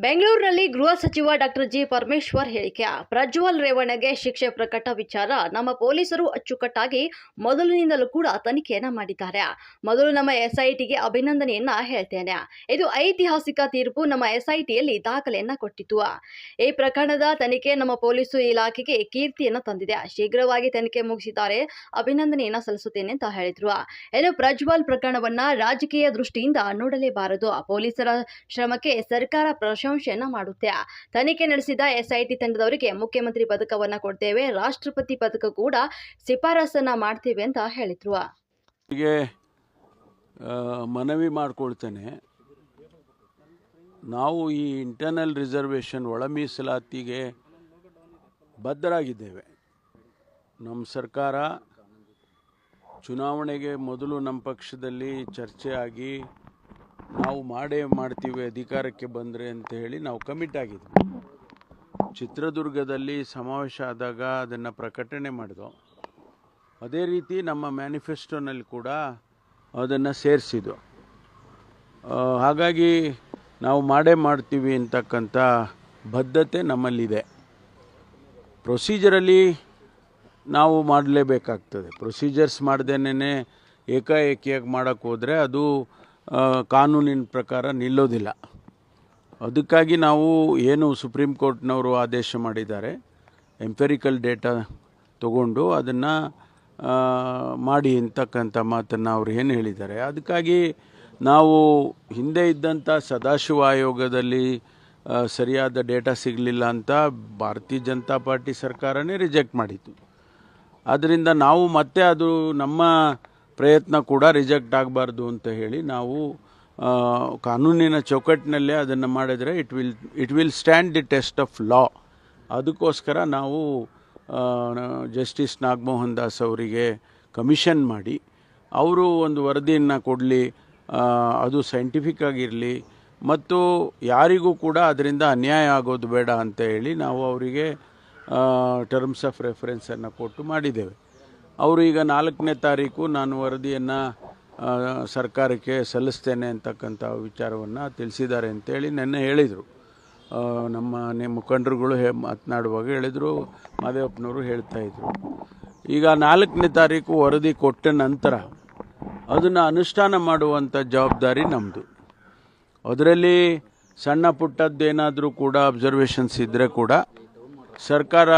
ಬೆಂಗಳೂರಿನಲ್ಲಿ ಗೃಹ ಸಚಿವ ಡಾಕ್ಟರ್ ಜಿ ಪರಮೇಶ್ವರ್ ಹೇಳಿಕೆ. ಪ್ರಜ್ವಲ್ ರೇವಣ್ಣಗೆ ಶಿಕ್ಷೆ ಪ್ರಕಟ ವಿಚಾರ. ನಮ್ಮ ಪೊಲೀಸರು ಅಚ್ಚುಕಟ್ಟಾಗಿ ಮೊದಲಿನಿಂದಲೂ ಕೂಡ ತನಿಖೆಯನ್ನ ಮಾಡಿದ್ದಾರೆ. ಮೊದಲು ನಮ್ಮ ಎಸ್ಐಟಿಗೆ ಅಭಿನಂದನೆಯನ್ನ ಹೇಳ್ತೇನೆ. ಇದು ಐತಿಹಾಸಿಕ ತೀರ್ಪು. ನಮ್ಮ ಎಸ್ಐಟಿಯಲ್ಲಿ ದಾಖಲೆಯನ್ನ ಕೊಟ್ಟಿತು ಈ ಪ್ರಕರಣದ ತನಿಖೆ ನಮ್ಮ ಪೊಲೀಸು ಇಲಾಖೆಗೆ ಕೀರ್ತಿಯನ್ನು ತಂದಿದೆ. ಶೀಘ್ರವಾಗಿ ತನಿಖೆ ಮುಗಿಸಿದ್ದಾರೆ. ಅಭಿನಂದನೆಯನ್ನ ಸಲ್ಲಿಸುತ್ತೇನೆ ಅಂತ ಹೇಳಿದ್ರು. ಇನ್ನು ಪ್ರಜ್ವಲ್ ಪ್ರಕರಣವನ್ನ ರಾಜಕೀಯ ದೃಷ್ಟಿಯಿಂದ ನೋಡಲೇಬಾರದು. ಪೊಲೀಸರ ಶ್ರಮಕ್ಕೆ ಸರ್ಕಾರ ಪ್ರಶಂಸೆಯನ್ನ ಮಾಡುತ್ತೆ. ತನಿಖೆ ನಡೆಸಿದ ಎಸ್ಐಟಿ ತಂಡದವರಿಗೆ ಮುಖ್ಯಮಂತ್ರಿ ಪದಕವನ್ನ ಕೊಡ್ತೇವೆ, ರಾಷ್ಟ್ರಪತಿ ಪದಕ ಕೂಡ ಶಿಫಾರಸನ್ನ ಮಾಡ್ತೇವೆ ಅಂತ ಹೇಳಿದ್ರು. ಮನವಿ ಮಾಡಿಕೊಳ್ತೇನೆ. ನಾವು ಈ ಇಂಟರ್ನಲ್ ರಿಸರ್ವೇಷನ್ ಒಳ ಮೀಸಲಾತಿಗೆ ಬದ್ಧರಾಗಿದ್ದೇವೆ. ನಮ್ಮ ಸರ್ಕಾರ ಚುನಾವಣೆಗೆ ಮೊದಲು ನಮ್ಮ ಪಕ್ಷದಲ್ಲಿ ಚರ್ಚೆ ಆಗಿ ನಾವು ಮಾಡೇ ಮಾಡ್ತೀವಿ, ಅಧಿಕಾರಕ್ಕೆ ಬಂದರೆ ಅಂತ ಹೇಳಿ ನಾವು ಕಮಿಟ್ ಆಗಿದ್ವಿ. ಚಿತ್ರದುರ್ಗದಲ್ಲಿ ಸಮಾವೇಶ ಆದಾಗ ಅದನ್ನು ಪ್ರಕಟಣೆ ಮಾಡಿದೋ ಅದೇ ರೀತಿ ನಮ್ಮ ಮ್ಯಾನಿಫೆಸ್ಟೋನಲ್ಲಿ ಕೂಡ ಅದನ್ನು ಸೇರಿಸಿದ್ದು ಹಾಗಾಗಿ ನಾವು ಮಾಡೇ ಮಾಡ್ತೀವಿ ಅಂತಕ್ಕಂಥ ಬದ್ಧತೆ ನಮ್ಮಲ್ಲಿದೆ. ಪ್ರೊಸೀಜರಲ್ಲಿ ನಾವು ಮಾಡಲೇಬೇಕಾಗ್ತದೆ. ಪ್ರೊಸೀಜರ್ಸ್ ಮಾಡ್ದೇನೆ ಏಕಾಏಕಿಯಾಗಿ ಮಾಡೋಕ್ಕೆ ಹೋದರೆ ಅದು ಕಾನೂನಿನ ಪ್ರಕಾರ ನಿಲ್ಲೋದಿಲ್ಲ. ಅದಕ್ಕಾಗಿ ನಾವು ಏನು ಸುಪ್ರೀಂ ಕೋರ್ಟ್ನವರು ಆದೇಶ ಮಾಡಿದ್ದಾರೆ ಎಂಪೆರಿಕಲ್ ಡೇಟಾ ತಗೊಂಡು ಅದನ್ನು ಮಾಡಿ ಅಂತಕ್ಕಂಥ ಮಾತನ್ನು ಅವ್ರು ಏನು ಹೇಳಿದ್ದಾರೆ. ಅದಕ್ಕಾಗಿ ನಾವು ಹಿಂದೆ ಇದ್ದಂಥ ಸದಾಶಿವ ಆಯೋಗದಲ್ಲಿ ಸರಿಯಾದ ಡೇಟಾ ಸಿಗಲಿಲ್ಲ ಅಂತ ಭಾರತೀಯ ಜನತಾ ಪಾರ್ಟಿ ಸರ್ಕಾರನೇ ರಿಜೆಕ್ಟ್ ಮಾಡಿತ್ತು ಆದ್ದರಿಂದ ನಾವು ಮತ್ತೆ ಅದು ನಮ್ಮ ಪ್ರಯತ್ನ ಕೂಡ ರಿಜೆಕ್ಟ್ ಆಗಬಾರ್ದು ಅಂತ ಹೇಳಿ ನಾವು ಕಾನೂನಿನ ಚೌಕಟ್ಟಿನಲ್ಲೇ ಅದನ್ನು ಮಾಡಿದರೆ it will it will stand the test of law ಅದಕ್ಕೋಸ್ಕರ ನಾವು ಜಸ್ಟಿಸ್ ನಾಗಮೋಹನ್ ದಾಸ್ ಅವರಿಗೆ ಕಮಿಷನ್ ಮಾಡಿ, ಅವರು ಒಂದು ವರದಿಯನ್ನು ಕೊಡಲಿ ಅದು ಸೈಂಟಿಫಿಕ್ ಆಗಿರಲಿ, ಮತ್ತು ಯಾರಿಗೂ ಕೂಡ ಅದರಿಂದ ಅನ್ಯಾಯ ಆಗೋದು ಬೇಡ ಅಂತ ಹೇಳಿ ನಾವು ಅವರಿಗೆ ಟರ್ಮ್ಸ್ ಆಫ್ ರೆಫರೆನ್ಸನ್ನು ಕೊಟ್ಟು ಮಾಡಿದ್ದೇವೆ. ಅವರು ಈಗ ನಾಲ್ಕನೇ ತಾರೀಕು ನಾನು ವರದಿಯನ್ನು ಸರ್ಕಾರಕ್ಕೆ ಸಲ್ಲಿಸ್ತೇನೆ ಅಂತಕ್ಕಂಥ ವಿಚಾರವನ್ನು ತಿಳಿಸಿದ್ದಾರೆ ಅಂತೇಳಿ ನೆನ್ನೆ ಹೇಳಿದರು. ನಮ್ಮ ಮುಖಂಡರುಗಳು ಹೇ, ಮಾತನಾಡುವಾಗ ಹೇಳಿದರು, ಮಾದೇವಪ್ಪನವರು ಹೇಳ್ತಾ ಇದ್ರು. ಈಗ ನಾಲ್ಕನೇ ತಾರೀಕು ವರದಿ ಕೊಟ್ಟ ನಂತರ ಅದನ್ನು ಅನುಷ್ಠಾನ ಮಾಡುವಂಥ ಜವಾಬ್ದಾರಿ ನಮ್ಮದು ಅದರಲ್ಲಿ ಸಣ್ಣ ಪುಟ್ಟದ್ದೇನಾದರೂ ಕೂಡ ಅಬ್ಸರ್ವೇಷನ್ಸ್ ಇದ್ದರೆ ಕೂಡ ಸರ್ಕಾರ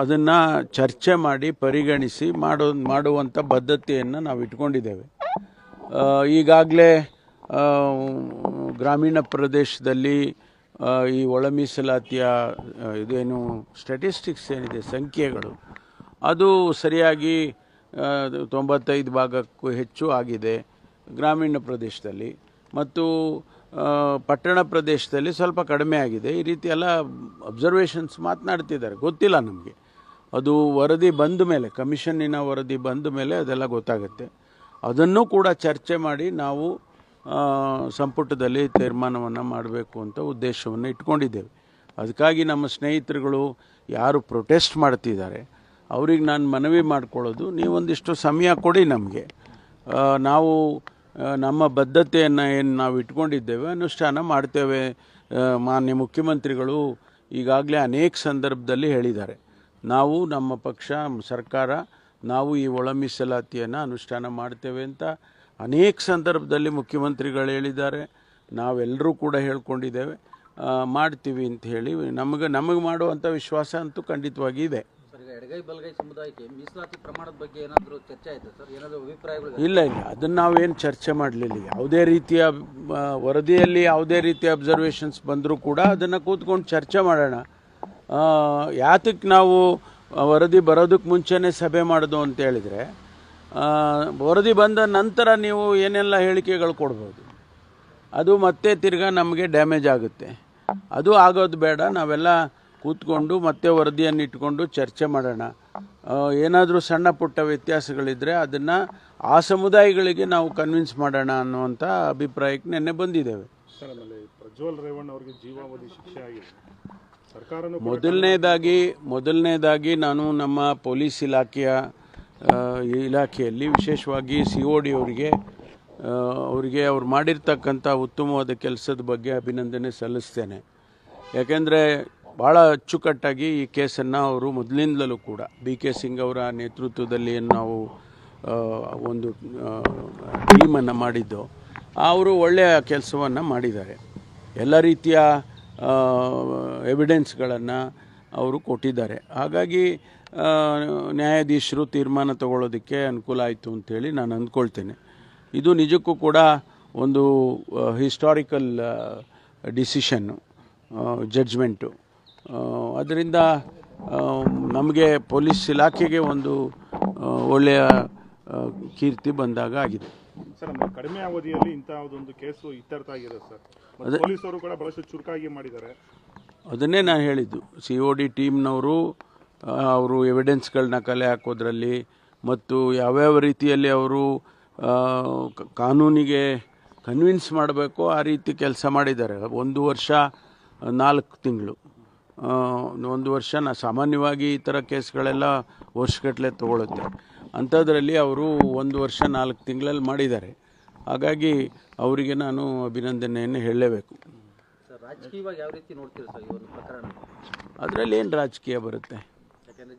ಅದನ್ನು ಚರ್ಚೆ ಮಾಡಿ ಪರಿಗಣಿಸಿ ಮಾಡೋ ಮಾಡುವಂಥ ಬದ್ಧತೆಯನ್ನು ನಾವು ಇಟ್ಕೊಂಡಿದ್ದೇವೆ. ಈಗಾಗಲೇ ಗ್ರಾಮೀಣ ಪ್ರದೇಶದಲ್ಲಿ ಈ ಒಳ ಮೀಸಲಾತಿಯ ಇದೇನು ಸ್ಟ್ಯಾಟಿಸ್ಟಿಕ್ಸ್ ಏನಿದೆ, ಸಂಖ್ಯೆಗಳು, ಅದು ಸರಿಯಾಗಿ ತೊಂಬತ್ತೈದು ಭಾಗಕ್ಕೂ ಹೆಚ್ಚು ಆಗಿದೆ ಗ್ರಾಮೀಣ ಪ್ರದೇಶದಲ್ಲಿ. ಮತ್ತು ಪಟ್ಟಣ ಪ್ರದೇಶದಲ್ಲಿ ಸ್ವಲ್ಪ ಕಡಿಮೆ ಆಗಿದೆ. ಈ ರೀತಿ ಎಲ್ಲ ಅಬ್ಸರ್ವೇಷನ್ಸ್ ಮಾತನಾಡ್ತಿದ್ದಾರೆ. ಗೊತ್ತಿಲ್ಲ ನಮಗೆ. ಅದು ವರದಿ ಬಂದ ಮೇಲೆ, ಕಮಿಷನ್ನಿನ ವರದಿ ಬಂದ ಮೇಲೆ ಅದೆಲ್ಲ ಗೊತ್ತಾಗುತ್ತೆ. ಅದನ್ನು ಕೂಡ ಚರ್ಚೆ ಮಾಡಿ ನಾವು ಸಂಪುಟದಲ್ಲಿ ತೀರ್ಮಾನವನ್ನು ಮಾಡಬೇಕು ಅಂತ ಉದ್ದೇಶವನ್ನು ಇಟ್ಕೊಂಡಿದ್ದೇವೆ. ಅದಕ್ಕಾಗಿ ನಮ್ಮ ಸ್ನೇಹಿತರುಗಳು ಯಾರು ಪ್ರೊಟೆಸ್ಟ್ ಮಾಡ್ತಿದ್ದಾರೆ, ಅವ್ರಿಗೆ ನಾನು ಮನವಿ ಮಾಡಿಕೊಳ್ಳೋದು, ನೀವೊಂದಿಷ್ಟು ಸಮಯ ಕೊಡಿ ನಮಗೆ. ನಾವು ನಮ್ಮ ಬದ್ಧತೆಯನ್ನು ಏನು ನಾವು ಇಟ್ಕೊಂಡಿದ್ದೇವೆ, ಅನುಷ್ಠಾನ ಮಾಡ್ತೇವೆ. ಮಾನ್ಯ ಮುಖ್ಯಮಂತ್ರಿಗಳು ಈಗಾಗಲೇ ಅನೇಕ ಸಂದರ್ಭದಲ್ಲಿ ಹೇಳಿದ್ದಾರೆ. ನಾವು ನಮ್ಮ ಪಕ್ಷ, ಸರ್ಕಾರ, ನಾವು ಈ ಒಳ ಮೀಸಲಾತಿಯನ್ನು ಅನುಷ್ಠಾನ ಮಾಡ್ತೇವೆ ಅಂತ ಅನೇಕ ಸಂದರ್ಭದಲ್ಲಿ ಮುಖ್ಯಮಂತ್ರಿಗಳು ಹೇಳಿದ್ದಾರೆ. ನಾವೆಲ್ಲರೂ ಕೂಡ ಹೇಳ್ಕೊಂಡಿದ್ದೇವೆ. ಮಾಡ್ತೀವಿ ಅಂತ ಹೇಳಿ ನಮಗೆ ನಮಗೆ ಮಾಡುವಂಥ ವಿಶ್ವಾಸ ಅಂತೂ ಖಂಡಿತವಾಗಿ ಇದೆ. ಎಡಗೈ ಬಲಗೈ ಸಮುದಾಯಕ್ಕೆ ಮೀಸಲಾತಿ ಪ್ರಮಾಣದ ಬಗ್ಗೆ ಏನಾದರೂ ಚರ್ಚೆ ಆಯಿತು ಸರ್? ಏನಾದರೂ ಅಭಿಪ್ರಾಯಗಳು ಇಲ್ಲ ಇಲ್ಲ. ಅದನ್ನು ನಾವೇನು ಚರ್ಚೆ ಮಾಡಲಿಲ್ಲ ಯಾವುದೇ ರೀತಿಯ ವರದಿಯಲ್ಲಿ ಯಾವುದೇ ರೀತಿಯ ಅಬ್ಸರ್ವೇಷನ್ಸ್ ಬಂದರೂ ಕೂಡ ಅದನ್ನು ಕೂತ್ಕೊಂಡು ಚರ್ಚೆ ಮಾಡೋಣ. ಯಾತಕ್ಕೆ ನಾವು ವರದಿ ಬರೋದಕ್ಕೆ ಮುಂಚೆನೇ ಸಭೆ ಮಾಡೋದು ಅಂತ ಹೇಳಿದರೆ ವರದಿ ಬಂದ ನಂತರ ನೀವು ಏನೆಲ್ಲ ಹೇಳಿಕೆಗಳು ಕೊಡ್ಬೋದು? ಅದು ಮತ್ತೆ ತಿರ್ಗಾ ನಮಗೆ ಡ್ಯಾಮೇಜ್ ಆಗುತ್ತೆ. ಅದು ಆಗೋದು ಬೇಡ. ನಾವೆಲ್ಲ ಕೂತ್ಕೊಂಡು ಮತ್ತೆ ವರದಿಯನ್ನು ಇಟ್ಕೊಂಡು ಚರ್ಚೆ ಮಾಡೋಣ. ಏನಾದರೂ ಸಣ್ಣ ಪುಟ್ಟ ವ್ಯತ್ಯಾಸಗಳಿದ್ದರೆ ಅದನ್ನು ಆ ಸಮುದಾಯಗಳಿಗೆ ನಾವು ಕನ್ವಿನ್ಸ್ ಮಾಡೋಣ ಅನ್ನುವಂಥ ಅಭಿಪ್ರಾಯಕ್ಕೆ ನಿನ್ನೆ ಬಂದಿದ್ದೇವೆ. ಪ್ರಜ್ವಲ್ ರೇವಣ್ಣ ಅವರಿಗೆ ಜೀವಾವಧಿ ಶಿಕ್ಷೆ ಆಗಿದೆ. ಮೊದಲನೇದಾಗಿ ಮೊದಲನೇದಾಗಿ ನಾನು ನಮ್ಮ ಪೊಲೀಸ್ ಇಲಾಖೆಯ ಇಲಾಖೆಯಲ್ಲಿ ವಿಶೇಷವಾಗಿ ಸಿ ಒ ಡಿ ಅವರಿಗೆ ಅವರಿಗೆ ಅವ್ರು ಮಾಡಿರ್ತಕ್ಕಂಥ ಉತ್ತಮವಾದ ಕೆಲಸದ ಬಗ್ಗೆ ಅಭಿನಂದನೆ ಸಲ್ಲಿಸ್ತೇನೆ. ಯಾಕೆಂದರೆ ಭಾಳ ಅಚ್ಚುಕಟ್ಟಾಗಿ ಈ ಕೇಸನ್ನು ಅವರು ಮೊದಲಿಂದಲೂ ಕೂಡ ಬಿ ಕೆ ಸಿಂಗ್ ಅವರ ನೇತೃತ್ವದಲ್ಲಿ ನಾವು ಒಂದು ಟೀಮನ್ನು ಮಾಡಿದ್ದು, ಅವರು ಒಳ್ಳೆಯ ಕೆಲಸವನ್ನು ಮಾಡಿದ್ದಾರೆ. ಎಲ್ಲ ರೀತಿಯ ಎವಿಡೆನ್ಸ್ಗಳನ್ನು ಅವರು ಕೊಟ್ಟಿದ್ದಾರೆ. ಹಾಗಾಗಿ ನ್ಯಾಯಾಧೀಶರು ತೀರ್ಮಾನ ತಗೊಳ್ಳೋದಕ್ಕೆ ಅನುಕೂಲ ಆಯಿತು ಅಂಥೇಳಿ ನಾನು ಅಂದ್ಕೊಳ್ತೇನೆ. ಇದು ನಿಜಕ್ಕೂ ಕೂಡ ಒಂದು ಹಿಸ್ಟಾರಿಕಲ್ ಡಿಸಿಷನ್ನು ಜಡ್ಜ್ಮೆಂಟು ಅದರಿಂದ ನಮಗೆ ಪೊಲೀಸ್ ಇಲಾಖೆಗೆ ಒಂದು ಒಳ್ಳೆಯ ಕೀರ್ತಿ ಬಂದಾಗ ಆಗಿದೆ. ಸರ್ ಕಡಿಮೆ ಅವಧಿಯಲ್ಲಿ ಇಂತಹದೊಂದು ಒಂದು ಕೇಸು ಇತ್ಯರ್ಥ ಆಗಿದೆ ಸರ್ ಅದೇ ಪೊಲೀಸರು ಕೂಡ ಬಹಳಷ್ಟು ಚುರುಕಾಗಿ ಮಾಡಿದ್ದಾರೆ. ಅದನ್ನೇ ನಾನು ಹೇಳಿದ್ದು. ಸಿ ಒ ಡಿ ಟೀಮ್ನವರು ಅವರು ಎವಿಡೆನ್ಸ್ಗಳನ್ನ ಕಲೆ ಹಾಕೋದ್ರಲ್ಲಿ ಮತ್ತು ಯಾವ್ಯಾವ ರೀತಿಯಲ್ಲಿ ಅವರು ಕಾನೂನಿಗೆ ಕನ್ವಿನ್ಸ್ ಮಾಡಬೇಕು ಆ ರೀತಿ ಕೆಲಸ ಮಾಡಿದ್ದಾರೆ. ಒಂದು ವರ್ಷ ನಾಲ್ಕು ತಿಂಗಳು. ಒಂದು ವರ್ಷ ನಾ ಸಾಮಾನ್ಯವಾಗಿ ಈ ಥರ ಕೇಸ್ಗಳೆಲ್ಲ ವರ್ಷಗಟ್ಟಲೆ ತೊಗೊಳುತ್ತೆ. ಅಂಥದ್ರಲ್ಲಿ ಅವರು ಒಂದು ವರ್ಷ ನಾಲ್ಕು ತಿಂಗಳಲ್ಲಿ ಮಾಡಿದ್ದಾರೆ. ಹಾಗಾಗಿ ಅವರಿಗೆ ನಾನು ಅಭಿನಂದನೆಯನ್ನು ಹೇಳಲೇಬೇಕು. ಅದರಲ್ಲಿ ಏನು ರಾಜಕೀಯ ಬರುತ್ತೆ?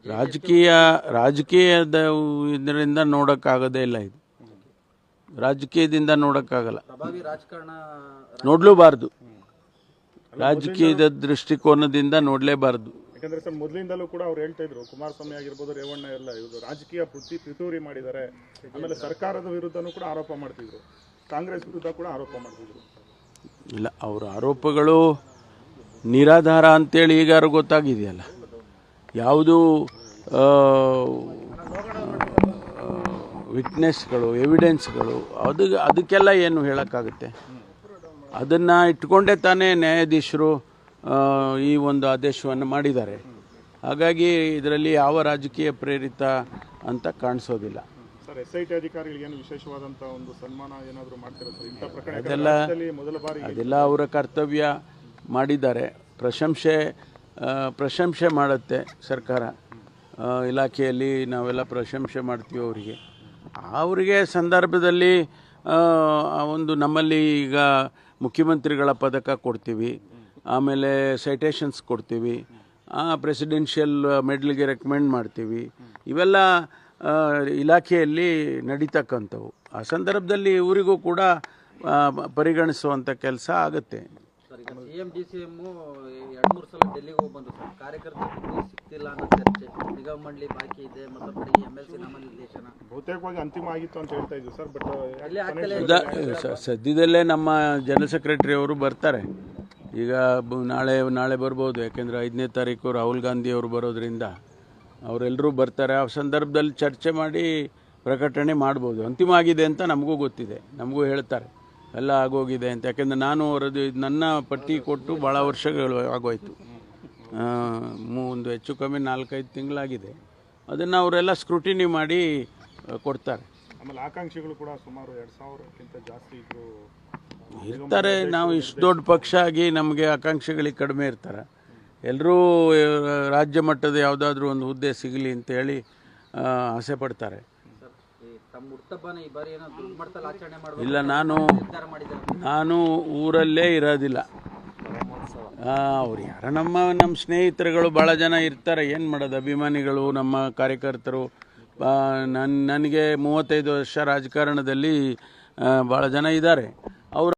ರಾಜಕೀಯ ರಾಜಕೀಯದ ಇದರಿಂದ ನೋಡೋಕ್ಕಾಗೋದೇ ಇಲ್ಲ ಇದು. ರಾಜಕೀಯದಿಂದ ನೋಡೋಕ್ಕಾಗಲ್ಲ. ನೋಡಲೂಬಾರ್ದು. ರಾಜಕೀಯದ ದೃಷ್ಟಿಕೋನದಿಂದ ನೋಡಲೇಬಾರದು. ಯಾಕಂದ್ರೆ ಸರ್ ಮೊದಲಿಂದಲೂ ಕೂಡ ಅವ್ರು ಹೇಳ್ತಾ ಇದ್ರು ಕುಮಾರಸ್ವಾಮಿ ಆಗಿರ್ಬೋದು ರೇವಣ್ಣ ಎಲ್ಲ ಇವರು ರಾಜಕೀಯ ಪೃಥ್ವಿ ಪಿತೂರಿ ಮಾಡಿದ್ದಾರೆ. ಆಮೇಲೆ ಸರ್ಕಾರದ ವಿರುದ್ಧನೂ ಕೂಡ ಆರೋಪ ಮಾಡ್ತಿದ್ರು. ಕಾಂಗ್ರೆಸ್ ವಿರುದ್ಧ ಕೂಡ ಆರೋಪ ಮಾಡ್ತಿದ್ರು. ಇಲ್ಲ ಅವರ ಆರೋಪಗಳು ನಿರಾಧಾರ ಅಂತೇಳಿ ಈಗಾರು ಗೊತ್ತಾಗಿದೆಯಲ್ಲ? ಯಾವುದು ವಿಟ್ನೆಸ್ಗಳು ಎವಿಡೆನ್ಸ್ಗಳು ಅದು ಅದಕ್ಕೆಲ್ಲ ಏನು ಹೇಳೋಕ್ಕಾಗುತ್ತೆ? ಅದನ್ನು ಇಟ್ಕೊಂಡೇ ತಾನೇ ನ್ಯಾಯಾಧೀಶರು ಈ ಒಂದು ಆದೇಶವನ್ನು ಮಾಡಿದ್ದಾರೆ. ಹಾಗಾಗಿ ಇದರಲ್ಲಿ ಯಾವ ರಾಜಕೀಯ ಪ್ರೇರಿತ ಅಂತ ಕಾಣಿಸೋದಿಲ್ಲ. ಸರ್ ಎಸ್ ಐ ಟಿ ಅಧಿಕಾರಿಗಳಿಗೆ ಏನು ವಿಶೇಷವಾದಂತಹ ಒಂದು ಸನ್ಮಾನ ಏನಾದರೂ ಮಾಡ್ತಿರೋ ಅದೆಲ್ಲ ಮೊದಲ ಬಾರಿ ಅದೆಲ್ಲ ಅವರ ಕರ್ತವ್ಯ ಮಾಡಿದ್ದಾರೆ. ಪ್ರಶಂಸೆ ಪ್ರಶಂಸೆ ಮಾಡುತ್ತೆ ಸರ್ಕಾರ. ಇಲಾಖೆಯಲ್ಲಿ ನಾವೆಲ್ಲ ಪ್ರಶಂಸೆ ಮಾಡ್ತೀವಿ ಅವರಿಗೆ. ಅವರಿಗೆ ಸಂದರ್ಭದಲ್ಲಿ ಒಂದು ನಮ್ಮಲ್ಲಿ ಈಗ ಮುಖ್ಯಮಂತ್ರಿಗಳ ಪದಕ ಕೊಡ್ತೀವಿ. ಆಮೇಲೆ ಸೈಟೇಷನ್ಸ್ ಕೊಡ್ತೀವಿ. ಪ್ರೆಸಿಡೆನ್ಷಿಯಲ್ ಮೆಡಲ್ಗೆ ರೆಕಮೆಂಡ್ ಮಾಡ್ತೀವಿ. ಇವೆಲ್ಲ ಇಲಾಖೆಯಲ್ಲಿ ನಡೀತಕ್ಕಂಥವು. ಆ ಸಂದರ್ಭದಲ್ಲಿ ಇವರಿಗೂ ಕೂಡ ಪರಿಗಣಿಸುವಂಥ ಕೆಲಸ ಆಗುತ್ತೆ. C M D C M ಎರಡು ಮೂರು ಸಲ ಡೆಲ್ಲಿಗೆ ಹೋಗಿ ಬಂದು ಸರ್. ಕಾರ್ಯಕರ್ತರು ಇನ್ನೂ ಸಿಗ್ತಿಲ್ಲ ಅನ್ನೋ ಚರ್ಚೆ. ನಿಗಮ ಮಂಡಳಿ ಬಾಕಿ ಇದೆ ಮತ್ತು ಕಡೆಗೆ ಎಂ ಎಲ್ ಸಿ ನಾಮನಿರ್ದೇಶನ ಬಹುತೇಕವಾಗಿ ಅಂತಿಮ ಆಗಿತ್ತು ಅಂತ ಹೇಳ್ತಾ ಇದ್ದೀವಿ ಸರ್ ಬಟ್ ಅಲ್ಲಿ ಆಗ್ತಲೇ ಸದ್ಯದಲ್ಲೇ ನಮ್ಮ ಜನರಲ್ ಸೆಕ್ರೆಟರಿ ಅವರು ಬರ್ತಾರೆ. ಈಗ ಬ- ನಾಳೆ ನಾಳೆ ಬರ್ಬೋದು. ಯಾಕೆಂದರೆ ಐದನೇ ತಾರೀಕು ರಾಹುಲ್ ಗಾಂಧಿ ಅವರು ಬರೋದ್ರಿಂದ ಅವರೆಲ್ಲರೂ ಬರ್ತಾರೆ. ಆ ಸಂದರ್ಭದಲ್ಲಿ ಚರ್ಚೆ ಮಾಡಿ ಪ್ರಕಟಣೆ ಮಾಡ್ಬೋದು. ಅಂತಿಮ ಆಗಿದೆ ಅಂತ ನಮಗೂ ಗೊತ್ತಿದೆ. ನಮಗೂ ಹೇಳ್ತಾರೆ. ಎಲ್ಲ ಆಗೋಗಿದೆ ಅಂತ. ಯಾಕೆಂದರೆ ನಾನು ಅವರದ್ದು ನನ್ನ ಪಟ್ಟಿ ಕೊಟ್ಟು ಭಾಳ ವರ್ಷಗಳು ಆಗೋಯ್ತು. ಒಂದು ಹೆಚ್ಚು ಕಮ್ಮಿ ನಾಲ್ಕೈದು ತಿಂಗಳಾಗಿದೆ. ಅದನ್ನು ಅವರೆಲ್ಲ ಸ್ಕ್ರೂಟಿನಿ ಮಾಡಿ ಕೊಡ್ತಾರೆ. ಆಮೇಲೆ ಆಕಾಂಕ್ಷಿಗಳು ಕೂಡ ಸುಮಾರು ಎರಡು ಸಾವಿರಕ್ಕಿಂತ ಜಾಸ್ತಿ ಇದ್ರು. ಇರ್ತಾರೆ. ನಾವು ಇಷ್ಟು ದೊಡ್ಡ ಪಕ್ಷ ಆಗಿ ನಮಗೆ ಆಕಾಂಕ್ಷಿಗಳಿಗೆ ಕಡಿಮೆ ಇರ್ತಾರೆ. ಎಲ್ಲರೂ ರಾಜ್ಯ ಮಟ್ಟದ ಯಾವುದಾದ್ರೂ ಒಂದು ಹುದ್ದೆ ಸಿಗಲಿ ಅಂತೇಳಿ ಆಸೆ ಪಡ್ತಾರೆ. ಇಲ್ಲ ನಾನು ನಾನು ಊರಲ್ಲೇ ಇರೋದಿಲ್ಲ. ಅವ್ರು ಯಾರ ನಮ್ಮ ನಮ್ಮ ಸ್ನೇಹಿತರುಗಳು ಭಾಳ ಜನ ಇರ್ತಾರೆ. ಏನು ಮಾಡೋದು? ಅಭಿಮಾನಿಗಳು ನಮ್ಮ ಕಾರ್ಯಕರ್ತರು. ನನ್ನ ನನಗೆ ಮೂವತ್ತೈದು ವರ್ಷ ರಾಜಕಾರಣದಲ್ಲಿ ಭಾಳ ಜನ ಇದ್ದಾರೆ.